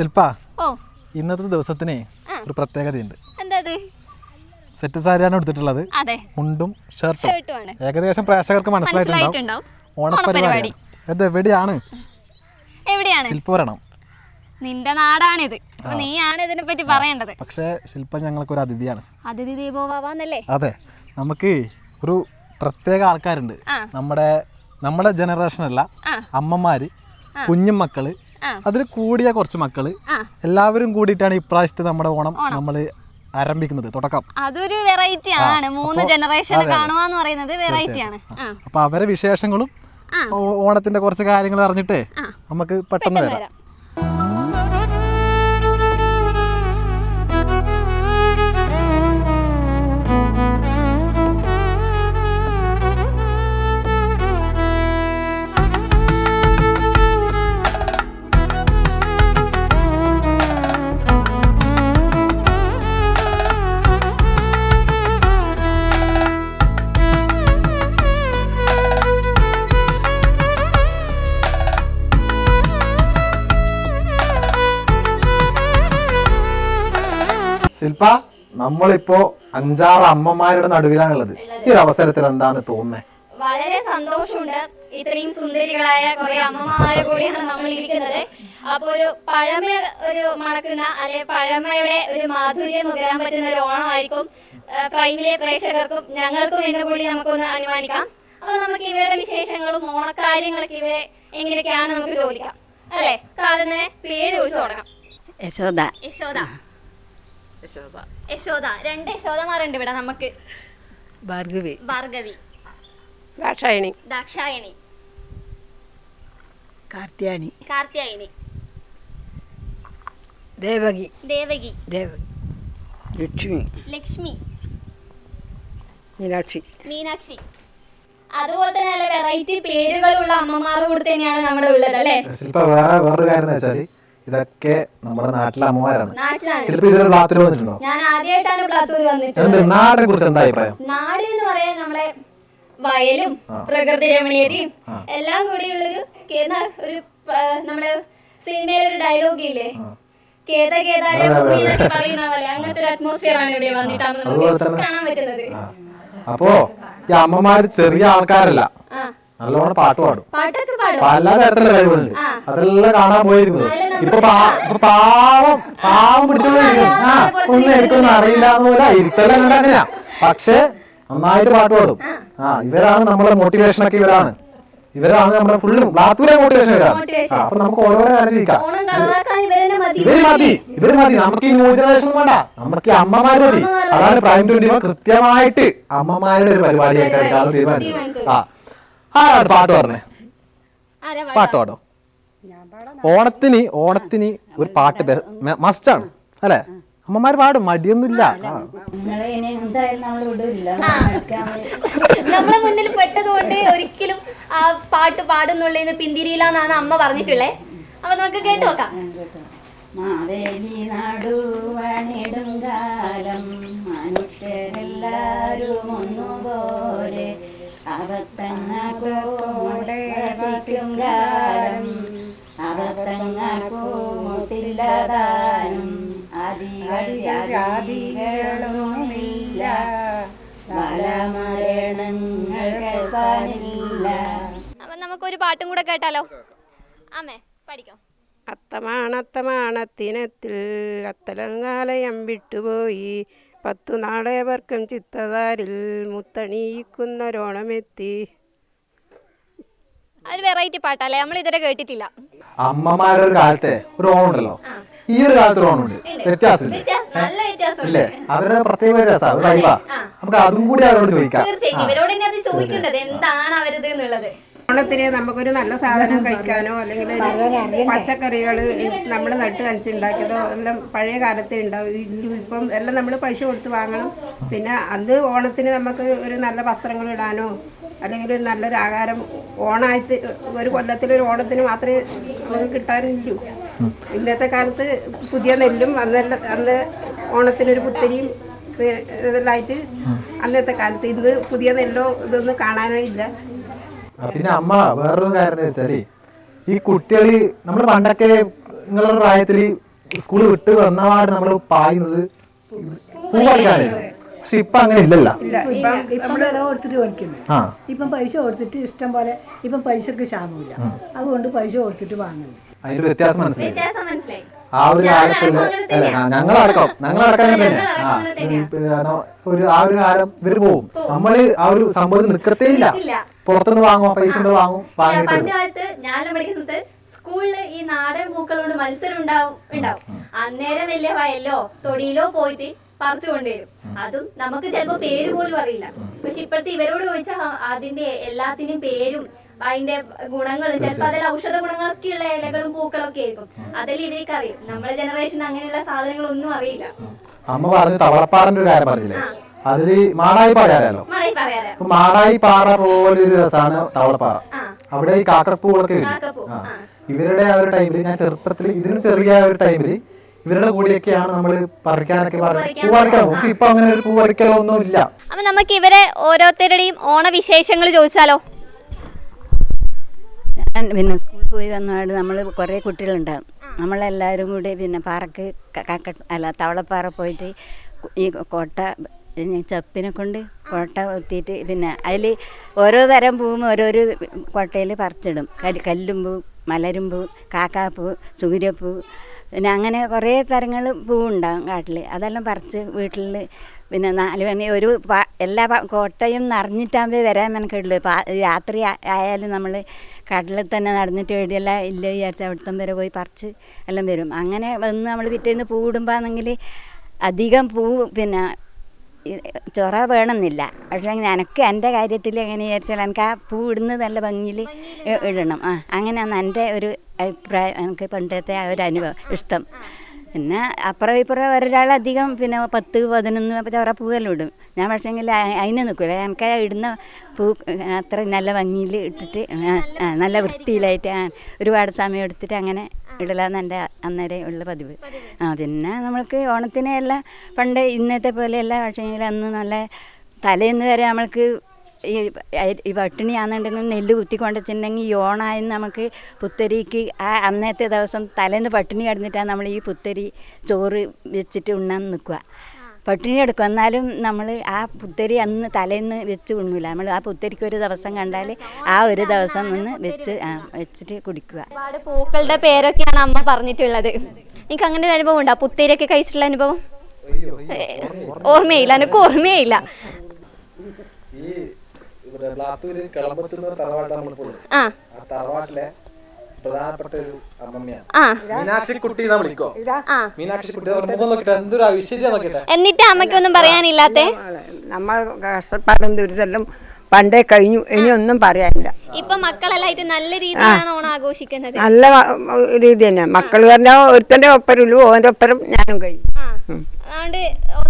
ശില്പ ഓ. ഇന്നത്തെ ദിവസത്തിന് ഒരു പ്രത്യേകതയുണ്ട്. എന്താ ഇത് സെറ്റ് സാരിയാണ് എടുത്തിട്ടുള്ളത് അതെ. മുണ്ടും ഷർട്ടും. ഏകദേശം പ്രേക്ഷകർക്ക് മനസ്സിലായിട്ടുണ്ടാവും. ഓണപരിപാടി ഇത് എവിടെയാണ്? എവിടെയാണ്? ശില്പവരണം നിന്റെ നാടാണിത്. നീയാണ് ഇതിനെ പറ്റി പറയേണ്ടത്. പക്ഷേ ശില്പ ഞങ്ങൾക്ക് ഒരു അതിഥിയാണ്. അതിഥി ദീപോവാന്നല്ലേ അതെ. നമുക്ക് ഒരു പ്രത്യേക ആൾക്കാരുണ്ട്. നമ്മുടെ നമ്മുടെ ജനറേഷൻ അല്ല. അമ്മമാര് കുഞ്ഞു മക്കൾ ആ. അതിൽ കൂടിയ കുറച്ച് മക്കൾ. എല്ലാവരും കൂടിയിട്ടാണ് ഇപ്രാവശ്യത്തെ നമ്മുടെ ഓണം നമ്മൾ ആരംഭിക്കുന്നത്. തുടക്കം. അതൊരു വെറൈറ്റി ആണ്. മൂന്ന് ജനറേഷൻ കാണുവാന്ന് പറയുന്നത് വെറൈറ്റി ആണ്. അപ്പൊ അവരെ വിശേഷങ്ങളും ഓണത്തിന്റെ കുറച്ച് കാര്യങ്ങൾ അറിഞ്ഞിട്ടേ നമുക്ക് പെട്ടെന്ന് വരാം. ശില്പ നമ്മളിപ്പോ അഞ്ചാറ് അമ്മമാരുടെ നടുവിലാണുള്ളത്. ഈ ഒരു അവസരത്തിൽ എന്താണ് തോന്നുന്നത് വളരെ സന്തോഷമുണ്ട്. ഇത്രയും സുന്ദരികളായ കുറെ അമ്മമാരെ കൂടിയാണ് നമ്മൾ ഇരിക്കുന്നത്. അപ്പൊ ഒരു പഴമ ഒരു മണക്കുന്ന അല്ലെ പഴമയുടെ ഒരു മാധുര്യം നുകരാൻ പറ്റുന്ന ഒരു ഓണമായിരിക്കും. പ്രൈമിലെ പ്രേക്ഷകർക്കും ഞങ്ങൾക്കും ഇന്ന് കൂടി നമുക്കൊന്ന് അനുമാനിക്കാം. അപ്പൊ നമുക്ക് ഇവരുടെ വിശേഷങ്ങളും ഓണക്കാര്യങ്ങളൊക്കെ ഇവരെ എങ്ങനെയൊക്കെയാണ് നമുക്ക് ചോദിക്കാം. അല്ലെ? സാധന പേര് ചോദിച്ചു തുടങ്ങാം. യശോദ. യശോദ. യശോദ. രണ്ട് യശോദമാരുണ്ട് ഇവിടെ നമുക്ക്. ഭാർഗവി. ഭാർഗവി. ദാക്ഷായണി. ദാക്ഷായണി. കാർത്യായണി. കാർത്യായനി ദേവകി. ദേവകി. ദേവകി. ലക്ഷ്മി. ലക്ഷ്മി. മീനാക്ഷി. മീനാക്ഷി. അതുപോലെ തന്നെ വെറൈറ്റി പേരുകളുള്ള അമ്മമാരുടെ കൂടെ തന്നെയാണ് നമ്മുടെ ഉള്ളത് അല്ലേ? ഇപ്പൊ വേറെ വേറൊരു കാര്യം വെച്ചാൽ ഇതൊക്കെ നമ്മുടെ നാട്ടിലെ അമ്മമാരാണ്. ചിലപ്പോ ഇതൊരു ബ്ലാത്തൂർ വന്നിട്ടുണ്ടോ? ഞാൻ ആദ്യമായിട്ടാണ് പ്ലാത്തൂർ വന്നിട്ടുള്ളത്. നാടിനെ കുറിച്ച് എന്താ അഭിപ്രായം? നാട് എന്ന് പറയാൻ നമ്മളെ വയലും പ്രകൃതി രമണീയതയും എല്ലാം കൂടിയുള്ളൊരു ഒരു നമ്മുടെ നമ്മളെ സിനിമയിലെ ഒരു ഡയലോഗ് ഇല്ലേ? കേത കേതാരെ പറയുന്ന പോലെ അങ്ങനത്തെ ഒരു അറ്റ്മോസ്ഫിയർ ആണ് ഇവിടെ വന്നിട്ടാണ് അതുപോലെ നമുക്ക് കാണാൻ പറ്റുന്നത്. അപ്പോ ഈ അമ്മമാര് ചെറിയ ആൾക്കാരല്ല. നല്ലോണം പാട്ട് പാടും. പല തരത്തിലുള്ള കഴിവുണ്ട്. അതെല്ലാം കാണാൻ പോയിരുന്നു. ഇപ്പൊ പാവം പാവം പിടിച്ചോണ്ടിരിക്കും ആ ഒന്നും എനിക്കൊന്നും അറിയില്ല പോലെ ഇരുത്തല്ല അങ്ങനെയാ. പക്ഷെ നന്നായിട്ട് പാട്ട് പാടും. ആ. ഇവരാണ് നമ്മുടെ മോട്ടിവേഷൻ ഒക്കെ ഇവരാണ്. ഇവരാണ് നമ്മുടെ ഫുള്ളും ബ്ലാത്തൂരെ മോട്ടിവേഷൻ ഇവരാണ്. അപ്പൊ നമുക്ക് ഓരോരോ കാര്യം ചോദിക്കാം ഇവർ മതി. ഇവർ മതി. നമുക്ക് ഈ ന്യൂ ജനറേഷൻ വേണ്ട. നമുക്ക് ഈ അമ്മമാര് മതി. അതാണ് പ്രൈം ട്വന്റി കൃത്യമായിട്ട് അമ്മമാരുടെ ഒരു പരിപാടിയായിട്ട് തീരുമാനിച്ചത്. തീരുമാനിച്ചു ആ ആരാണ് പാട്ട് പറഞ്ഞേ? പാട്ട് പാടോ? ഓണത്തിന് ഓണത്തിന് ഒരു പാട്ട് മസ്റ്റാണ് അല്ലെ? അമ്മമാര് പാടും മടിയൊന്നുമില്ല. നമ്മളെ മുന്നിൽ പെട്ടതുകൊണ്ട് ഒരിക്കലും ആ പാട്ട് പാടുന്നുള്ളതിന് പിന്തിരിയില്ല എന്നാണ് അമ്മ പറഞ്ഞിട്ടുള്ളേ. അപ്പൊ നമുക്ക് കേട്ടു നോക്കാം. മാവേലി നടുവണിടുങ്കാലം മനുഷ്യരെല്ലാരും ഒന്നുപോലെ അകത്തങ്ങോടെ വസിക്കും കാലം അകത്തങ്ങോട്ടില്ലതാനും അധികാരികളുമില്ല പല മരണങ്ങൾ കേൾക്കാനില്ല അപ്പൊ നമുക്കൊരു പാട്ടും കൂടെ കേട്ടാലോ? അമ്മേ പഠിക്കോ. അത്തമാണത്തമാണത്തിനത്തിൽ അത്തലങ്കാലയം വിട്ടുപോയി. പത്തു നാളേവർക്കും ചിത്തതാരിൽ മുത്തണിയിക്കുന്നൊരോണമെത്തി. ഒരു വെറൈറ്റി പാട്ടല്ലേ? നമ്മൾ ഇതുവരെ കേട്ടിട്ടില്ല. അമ്മമാരുടെ ഒരു കാലത്തെ ഒരു ഓണമുണ്ടല്ലോ. ഈ ഒരു കാലത്ത് ഓണമുണ്ട്. വ്യത്യാസമില്ല? വ്യത്യാസം ഇല്ലേ? അവരുടെ പ്രത്യേക ഒരു രസാ ഒരു വൈബാ നമുക്ക് അതും കൂടി അവരോട് ചോദിക്കാം. തീർച്ചയായിട്ടും. ഇവരോട് തന്നെ അത് ചോദിക്കേണ്ടത് എന്താണ് അവരത് എന്നുള്ളത്. ഓണത്തിന് നമുക്കൊരു നല്ല സാധനം കഴിക്കാനോ അല്ലെങ്കിൽ പച്ചക്കറികൾ നമ്മൾ നട്ട് കഴിച്ചുണ്ടാക്കിയതോ എല്ലാം പഴയ കാലത്തെ ഉണ്ടാവും. ഇപ്പം എല്ലാം നമ്മൾ പൈസ കൊടുത്ത് വാങ്ങണം. പിന്നെ അന്ന് ഓണത്തിന് നമുക്ക് ഒരു നല്ല വസ്ത്രങ്ങൾ ഇടാനോ അല്ലെങ്കിൽ ഒരു നല്ലൊരു ആഹാരം ഓണായിട്ട് ഒരു കൊല്ലത്തിൽ ഒരു ഓണത്തിന് മാത്രമേ നമുക്ക് കിട്ടാനുള്ളൂ ഇന്നത്തെ കാലത്ത് പുതിയ നെല്ലും അന്നല്ല അന്ന് ഓണത്തിനൊരു പുത്തരിയും ഇതെല്ലാമായിട്ട് അന്നത്തെ കാലത്ത് ഇന്ന് പുതിയ നെല്ലോ ഇതൊന്നും കാണാനോ ഇല്ല പിന്നെ അമ്മ വേറൊരു കാര്യം എന്ന് വെച്ചാൽ ഈ കുട്ടികൾ നമ്മൾ പണ്ടൊക്കെ നിങ്ങളുടെ പ്രായത്തിൽ സ്കൂൾ വിട്ട് വന്നപാട് നമ്മൾ പായുന്നത് പൂ പറിക്കാനായിരുന്നു പക്ഷെ ഇപ്പൊ അങ്ങനെ ഇല്ലല്ല. ആ. ഇപ്പം പൈസ കൊടുത്തിട്ട് ഇഷ്ടം പോലെ ഇപ്പം പൈസക്ക് ക്ഷാമമില്ല. അതുകൊണ്ട് പൈസ കൊടുത്തിട്ട് വാങ്ങുന്നു. അതിന്റെ വ്യത്യാസം മനസ്സിലായി. ആ ഒരു കാലത്തിൽ അല്ല? ഞങ്ങളടക്കം ഞങ്ങളടക്കം തന്നെ ആ ഒരു ആ ഒരു കാലം ഇവർ പോവും നമ്മൾ ആ ഒരു സംഭവത്തിൽ നിക്കത്തേ ഇല്ല. പുറത്തുനിന്ന് വാങ്ങും പൈസ വാങ്ങും പണ്ട് ഞാനെല്ലാം പഠിക്കുന്നത് സ്കൂളിൽ ഈ നാടൻ പൂക്കളോട് മത്സരം ഉണ്ടാവും ഉണ്ടാവും. അന്നേരം വലിയ വയലോ തൊടിയിലോ പോയിട്ട് പറിച്ചു കൊണ്ടുവരും. അതും നമുക്ക് ചിലപ്പോ പേര് പോലും അറിയില്ല. പക്ഷെ ഇപ്പോഴത്തെ ഇവരോട് ചോദിച്ചാൽ അതിന്റെ എല്ലാത്തിനും പേരും അതിന്റെ ഗുണങ്ങളും ചിലപ്പോ അതിൽ ഔഷധ ഗുണങ്ങളൊക്കെ ഉള്ള ഇലകളും പൂക്കളൊക്കെ ആയിരിക്കും. അതിൽ ഇവർക്ക് അറിയും നമ്മുടെ ജനറേഷൻ അങ്ങനെയുള്ള സാധനങ്ങളൊന്നും അറിയില്ല. അമ്മ പറഞ്ഞ തവളപ്പാറിന്റെ ഒരു കാര്യം പറഞ്ഞില്ലേ? അതിൽ മാടായി പാറ അറിയാലോ മഴയിൽ പറയാറ് മാടായി പാറ പോലെ ഒരു രസമാണ് തവളപ്പാറ അവിടെ ഈ കാക്കപ്പൂകളൊക്കെ കാക്കപ്പൂ, ആ. ആ. ഇവരുടെ ആ ഒരു ടൈമിൽ ഞാൻ ചെറുപ്പത്തിൽ ഇതിന് ചെറിയ ഒരു ടൈമിൽ ഇവരുടെ കൂടെയൊക്കെയാണ് നമ്മൾ പറിക്കാനൊക്കെ പറഞ്ഞത് പൂ പക്ഷെ ഇപ്പൊ അങ്ങനെ ഒരു പൂ പറിക്കലോ ഒന്നും ഇല്ല അപ്പൊ നമുക്ക് ഇവരെ ഓരോരുത്തരുടെയും ഓണവിശേഷങ്ങൾ ചോദിച്ചാലോ? ഞാൻ പിന്നെ സ്കൂളിൽ പോയി വന്നപാട് നമ്മൾ കുറേ കുട്ടികളുണ്ടാകും നമ്മളെല്ലാവരും കൂടി പിന്നെ പാറക്ക് അല്ല തവളപ്പാറ പോയിട്ട് ഈ കോട്ട ചപ്പിനെ കൊണ്ട് കോട്ട കുത്തിയിട്ട് പിന്നെ അതിൽ ഓരോ തരം പൂവും ഓരോരോ കോട്ടയിൽ പറിച്ചിടും. കല്ല് കല്ലുമ്പൂ മലരുമ്പൂ കാക്കാപ്പൂ സൂര്യപ്പൂ പിന്നെ അങ്ങനെ കുറേ തരങ്ങൾ പൂവുണ്ടാകും കാട്ടിൽ അതെല്ലാം പറിച്ച് വീട്ടിൽ പിന്നെ നാല് മണി ഒരു എല്ലാ കോട്ടയും നിറഞ്ഞിട്ടാകുമ്പോൾ വരാൻ മെനക്കെടുള്ളൂ രാത്രി ആയാലും നമ്മൾ കടലിൽ തന്നെ നടന്നിട്ട് എവിടെയെല്ലാം ഇല്ല വിചാരിച്ച് അവിടുത്തെ വരെ പോയി പറിച്ച് എല്ലാം വരും. അങ്ങനെ വന്ന് നമ്മൾ പിറ്റേന്ന് പൂ ഇടുമ്പോഴാണെങ്കിൽ അധികം പൂ പിന്നെ ചൊറ വേണമെന്നില്ല. പക്ഷേ എനിക്ക് എന്റെ കാര്യത്തിൽ എങ്ങനെ വിചാരിച്ചാൽ എനിക്ക് ആ പൂ ഇടുന്നത് നല്ല ഭംഗിയിൽ ഇടണം. ആ അങ്ങനെയാണ് എന്റെ ഒരു അഭിപ്രായം. എനിക്ക് പണ്ടത്തെ ആ ഒരു അനുഭവം ഇഷ്ടം. പിന്നെ അപ്പുറം ഇപ്പുറം ഒരാളധികം പിന്നെ പത്ത് പതിനൊന്ന് ചൊറ പൂവെല്ലാം ഇടും. ഞാൻ പക്ഷേങ്കിൽ അതിന് നിൽക്കില്ല എനിക്ക് ഇടുന്ന പൂ അത്ര നല്ല ഭംഗിയിൽ ഇട്ടിട്ട് നല്ല വൃത്തിയിലായിട്ട് ഒരുപാട് സമയം എടുത്തിട്ട് അങ്ങനെ ഇടലാന്ന് എന്റെ അന്നേരം ഉള്ള പതിവ്. ആ പിന്നെ നമ്മൾക്ക് ഓണത്തിന് പണ്ട് ഇന്നത്തെ പോലെയല്ല പക്ഷേങ്കിൽ അന്ന് നല്ല തലേന്ന് വരെ നമ്മൾക്ക് ഈ ഈ പട്ടിണിയാണെന്നുണ്ടെങ്കിൽ നെല്ല് കുത്തിക്കൊണ്ടിട്ടുണ്ടെങ്കിൽ ഈ ഓണായെന്ന് നമുക്ക് പുത്തരിക്ക് ആ അന്നത്തെ ദിവസം തലേന്ന് പട്ടിണി കിടന്നിട്ടാണ് നമ്മൾ ഈ പുത്തരി ചോറ് വെച്ചിട്ട് ഉണ്ണാൻ നിൽക്കുക. പട്ടിണി എടുക്കും എന്നാലും നമ്മൾ ആ പുത്തരി അന്ന് തലേന്ന് വെച്ച് ഉണ്ണൂല. നമ്മൾ ആ പുത്തരിക്ക് ഒരു ദിവസം കണ്ടാൽ ആ ഒരു ദിവസം നിന്ന് വെച്ച് ആ വെച്ചിട്ട് കുടിക്കുക. ഒരുപാട് പൂക്കളുടെ പേരൊക്കെയാണ് അമ്മ പറഞ്ഞിട്ടുള്ളത്. എനിക്ക് അങ്ങനെ ഒരു അനുഭവം ഉണ്ടോ? പുത്തരിയൊക്കെ കഴിച്ചിട്ടുള്ള അനുഭവം? ഓർമ്മയില്ല. എനിക്ക് ഓർമ്മയില്ല. ആ. ആ തറവാട്ടിലെ പ്രധാനപ്പെട്ട ഒരു അമ്മമ്മയാണ്. മീനാക്ഷി കുട്ടി എന്നാ വിളിക്കോ? മീനാക്ഷി കുട്ടി മുഖം നോക്കിട്ടെ എന്തൊരു ഐശ്വര്യം നോക്കിട്ടെ? എന്നിട്ട് അമ്മയ്ക്കൊന്നും പറയാനില്ലാത്തേ? നമ്മൾ കഷ്ടപ്പാടും ദുരിതെല്ലാം പണ്ടേ കഴിഞ്ഞു. ഇനി ഒന്നും പറയാനില്ല. ഇപ്പൊ മക്കളെല്ലായിട്ട് നല്ല രീതിയിലാണ് ഓണം ആഘോഷിക്കുന്നത്. നല്ല രീതി തന്നെ. മക്കൾ പറഞ്ഞ ഒരുത്തന്റെ ഒപ്പരുള്ളു ഓന്റെ ഒപ്പരം ഞാനും കഴിഞ്ഞു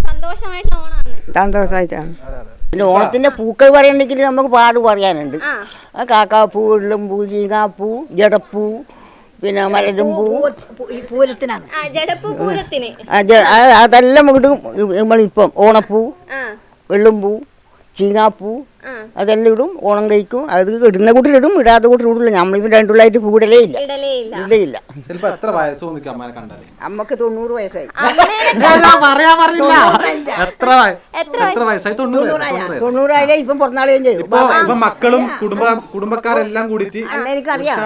സന്തോഷമായിട്ടുള്ള ഓണാണ് സന്തോഷമായിട്ടാണ്. പിന്നെ ഓണത്തിന്റെ പൂക്കൾ പറയണ്ടെങ്കിൽ നമുക്ക് പാട് പറയാനുണ്ട്. കാക്കാപ്പൂ ഉള്ളുമ്പൂ ചീങ്ങാപ്പൂ ജടപ്പൂ പിന്നെ മലരുമ്പൂ പൂരത്തിനാണ്. അതെല്ലാം ഇടും നമ്മളിപ്പം ഓണപ്പൂ ആ. ആ. അതെല്ലാം ഇടും ഓണം കഴിക്കും. അത് ഇടുന്ന കൂട്ടിൽ ഇടും ഇടാത്ത കൂട്ടിൽ ഇടില്ല നമ്മളിപ്പോൾ രണ്ടുള്ളായിട്ട് പൂടലേ ഇല്ല. ഇല്ല. ഇടേ ഇല്ല എത്ര അമ്മയ്ക്ക് തൊണ്ണൂറ് വയസ്സായി. തൊണ്ണൂറായാലേ ഇപ്പം പിറന്നാളുകയും ചെയ്യും. മക്കളും കുടുംബ കുടുംബക്കാരെല്ലാം കൂടിയിട്ട് എനിക്കറിയാം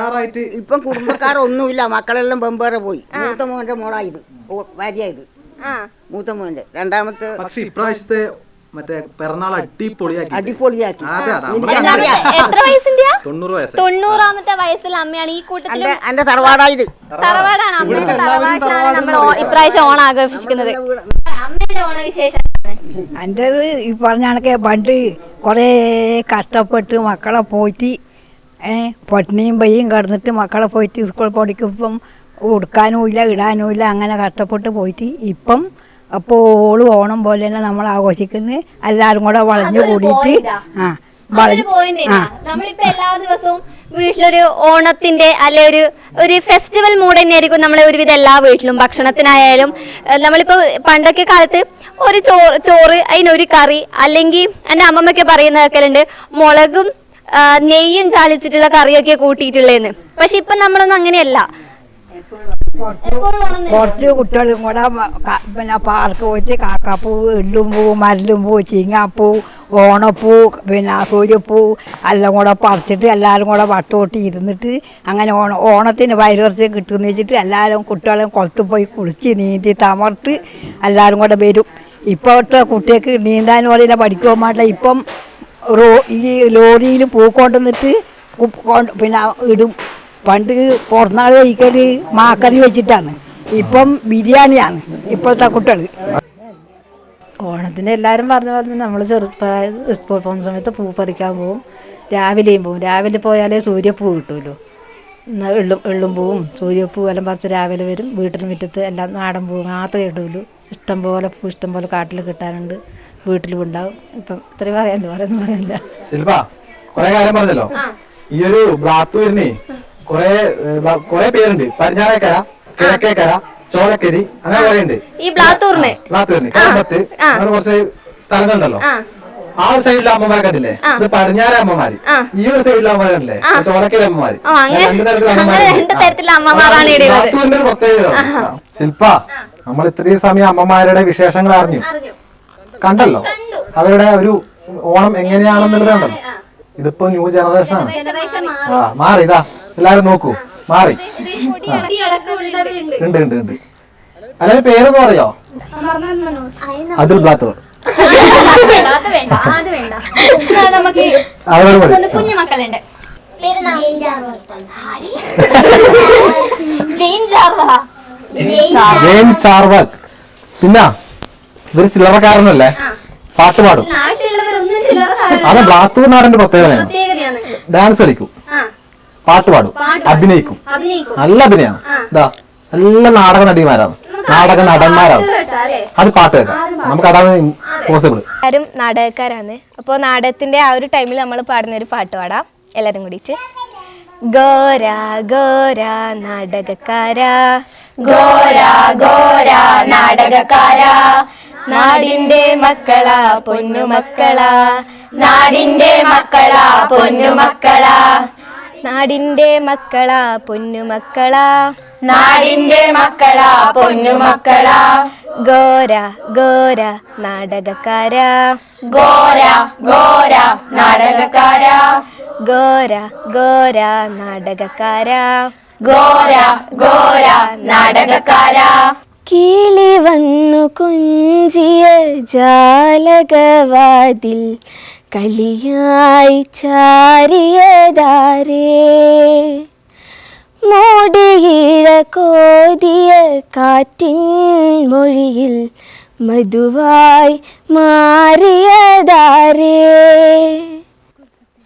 ഇപ്പം കുടുംബക്കാരൊന്നുമില്ല. മക്കളെല്ലാം വെമ്പേറെ പോയി. മൂത്ത മോന്റെ മോളായത്. ഭാര്യയായത്. ആ. മൂത്ത മോന്റെ. രണ്ടാമത്തെ പക്ഷെ ഇപ്രാവശ്യത്തെ മറ്റേ പിറന്നാൾ അടിപൊളിയാക്കി. അടിപൊളിയാക്കി എത്ര തൊണ്ണൂറ് തൊണ്ണൂറാമത്തെ വയസ്സിൽ അമ്മയാണ് ഈ കൂട്ടത്തിൽ എന്റെ തറവാടായത് തറവാടാണ്. അമ്മയുടെ തറവാട്ടിലാണ് നമ്മൾ ഇപ്രാവശ്യം ഓണം ആഘോഷിക്കുന്നത്. അമ്മയുടെ ഓണവിശേഷം ഈ പറഞ്ഞ കണക്കെ പണ്ട് കുറേ കഷ്ടപ്പെട്ട് മക്കളെ പോയിട്ട് പട്ടിണിയും പയ്യും കിടന്നിട്ട് മക്കളെ പോയിട്ട് സ്കൂൾ പഠിക്കുമ്പം ഉടുക്കാനും ഇല്ല ഇടാനും ഇല്ല അങ്ങനെ കഷ്ടപ്പെട്ട് പോയിട്ട് ഇപ്പം അപ്പോൾ ഓണം പോലെ തന്നെ നമ്മൾ ആഘോഷിക്കുന്നത് എല്ലാവരും കൂടെ വളഞ്ഞു കൂടിയിട്ട് ആ. നമ്മളിപ്പോ എല്ലാ ദിവസവും വീട്ടിലൊരു ഓണത്തിന്റെ അല്ലെ ഒരു ഒരു ഫെസ്റ്റിവൽ മൂഡ് തന്നെയായിരിക്കും നമ്മളെ ഒരുവിധം എല്ലാ വീട്ടിലും. ഭക്ഷണത്തിനായാലും നമ്മളിപ്പോ പണ്ടൊക്കെ കാലത്ത് ഒരു ചോറ് ചോറ് അതിനൊരു കറി അല്ലെങ്കിൽ എന്റെ അമ്മമ്മയൊക്കെ കേൾക്കലുണ്ട് മുളകും നെയ്യും ചാലിച്ചിട്ടുള്ള കറിയൊക്കെ കൂട്ടിയിട്ടുള്ളതെന്ന് പക്ഷെ ഇപ്പൊ നമ്മളൊന്നും അങ്ങനെയല്ല. കുറച്ച് കുട്ടികളും കൂടെ പിന്നെ പാർക്ക് പോയിട്ട് കാക്കാപ്പൂ എള്ളും പൂ മരലും പൂ ചീങ്ങാപ്പൂ ഓണപ്പൂ പിന്നെ സൂര്യപ്പൂ എല്ലാം കൂടെ പറിച്ചിട്ട് എല്ലാവരും കൂടെ വട്ടോട്ടി ഇരുന്നിട്ട് അങ്ങനെ ഓണ ഓണത്തിന് വയറുറച്ചും കിട്ടുമെന്ന് വെച്ചിട്ട് എല്ലാവരും കുട്ടികളും കുളത്ത് പോയി കുളിച്ച് നീന്തി തമർത്ത് എല്ലാവരും കൂടെ വരും. ഇപ്പോഴത്തെ കുട്ടികൾക്ക് നീന്താനും അറിയില്ല പഠിക്കുവാൻ പാടില്ല. ഇപ്പം റോ ഈ ലോറിയിൽ പൂ കൊണ്ടുവന്നിട്ട് പിന്നെ ഇടും. പണ്ട് പുറന്നാൾ കഴിക്കൽ മാക്കറി വെച്ചിട്ടാണ്. ഇപ്പം ബിരിയാണിയാണ് ഇപ്പോഴത്തെ കുട്ടികൾ. ഓണത്തിന് എല്ലാവരും പറഞ്ഞ പോലെ തന്നെ നമ്മൾ ചെറുപ്പം സ്കൂൾ പോകുന്ന സമയത്ത് പൂ പറിക്കാൻ പോവും. രാവിലെയും പോവും. രാവിലെ പോയാലേ സൂര്യപ്പൂ കിട്ടുമല്ലോ എള്ളും എള്ളും പൂവും. സൂര്യപ്പൂ എല്ലാം പറിച്ച് രാവിലെ വരും. വീട്ടിന് മുറ്റത്ത് എല്ലാം നാടൻ പൂ മാത്രമേ ഇടുള്ളൂ ഇഷ്ടം പോലെ പൂ ഇഷ്ടം പോലെ കാട്ടിൽ കിട്ടാനുണ്ട്. വീട്ടിലും ഉണ്ടാവും. ഇപ്പം ഇത്രയും പറയാനല്ലോ പറയുന്നു പറയാനില്ല. ശില്പ കുറേ കാര്യം പറഞ്ഞല്ലോ. ഈ ഒരു കൊറേ കൊറേ പേരുണ്ട്. പടിഞ്ഞാറേക്കര കിഴക്കേക്കര ചോലക്കരി അങ്ങനെ കുറെ ഉണ്ട് ഈ ബ്ലാത്തൂറിന് കടമ്പത്ത് അങ്ങനെ കുറച്ച് സ്ഥലങ്ങളുണ്ടല്ലോ. ആ. ഒരു സൈഡിലെ അമ്മമാരെ കണ്ടില്ലേ? ഇത് പടിഞ്ഞാറെ അമ്മമാര്. ഈ ഒരു സൈഡിലെ അമ്മമാരെ കണ്ടില്ലേ? ചോലക്കരി അമ്മമാര്. രണ്ട് തരത്തിലുള്ള. ബ്ലാത്തൂരിന്റെ ഒരു പ്രത്യേകത. ശില്പ നമ്മൾ ഇത്രയും സമയം അമ്മമാരുടെ വിശേഷങ്ങൾ അറിഞ്ഞു. കണ്ടല്ലോ? അവരുടെ ഒരു ഓണം എങ്ങനെയാണെന്നുള്ളത് കണ്ടല്ലോ? ഇതിപ്പോ ന്യൂ ജനറേഷൻ ആണ്. ആ മാറി ഇതാ എല്ലാരും നോക്കൂ മാറി. ഉണ്ട് ഉണ്ട് ഉണ്ട്. അല്ലെ പേരൊന്നും അറിയോ? അതുൽ ബ്ലാത്തൂർ കുഞ്ഞു മക്കളുണ്ട് ജെയിൻ ജാർവ ജെയിൻ ചാർവാക് പിന്നെ ഇവർ ചില്ലറക്കാരനല്ലേ? പാട്ട് പാടും. അത് ബ്ലാത്തൂർ നാടിന്റെ പ്രത്യേകതയാണ്. ഡാൻസ് കളിക്കും. ആ. പാട്ട് പാടും. അഭിനയിക്കും. നല്ല അഭിനയാണ്. ഇതാ നല്ല നാടക നടിമാരാണ്. നാടക നടന്മാരാണ്. അത് പാട്ട് കേൾക്കാം. നമുക്ക് അതാണ് പോസിബിൾ എല്ലാവരും നാടകക്കാരാണ്. അപ്പോൾ നാടകത്തിന്റെ ആ ഒരു ടൈമിൽ നമ്മൾ പാടുന്ന ഒരു പാട്ട് പാടാം. എല്ലാരും കൂടി ഗോരാ ഗോരാ നാടകക്കാരാ. ഗോരാ ഗോരാ നാടകക്കാരാ. നാടിന്റെ മക്കളാ പൊന്നു മക്കളാ. നാടിന്റെ മക്കളാ പൊന്നുമക്കളാ നാടിന്റെ മക്കളാ പൊന്നുമക്കളാ നാടിന്റെ മക്കളാ പൊന്നുമക്കളാ ഗോര ഗോര നാടകക്കാര. ഗോര ഗോര നാടകക്കാര. ഗോര ഗോര നാടകക്കാര. ഗോര ഗോര നാടകക്കാര. കീളി വന്നു കുഞ്ചിയ ജാലകവാതിൽ കലിയായി ചാരിയതാരേ. മോടിയിഴ കോതിയ കാറ്റിൻ മൊഴിയിൽ മധുവായി മാറിയതാരേ.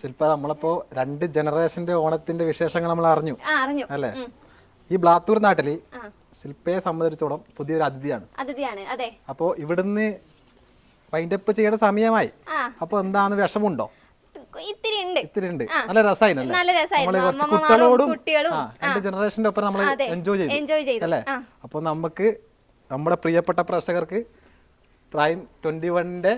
ശില്പ നമ്മളിപ്പോ രണ്ട് ജനറേഷന്റെ ഓണത്തിന്റെ വിശേഷങ്ങൾ നമ്മൾ അറിഞ്ഞു. അല്ലേ? ഈ ബ്ലാത്തൂർ നാട്ടിൽ ശില്പയെ സംബന്ധിച്ചോളം പുതിയൊരു അതിഥിയാണ്. അതിഥിയാണ് അതെ. അപ്പോ ഇവിടുന്ന് വൈൻഡപ്പ് ചെയ്യേണ്ട സമയമായി. അപ്പൊ എന്താണ് വിഷമുണ്ടോ? ഇത്തിരി ഉണ്ട് ഇത്തിരി ഉണ്ട് നല്ല രസമായിരുന്നല്ലേ നല്ല കുട്ടികളോടും രണ്ട് ജനറേഷന്റെ ഒപ്പം നമ്മൾ എൻജോയ് enjoy എൻജോയ് ചെയ്തു. അല്ലേ. അപ്പൊ നമുക്ക് നമ്മുടെ പ്രിയപ്പെട്ട പ്രേക്ഷകർക്ക് പ്രൈം ട്വന്റി വണ്ണിന്റെ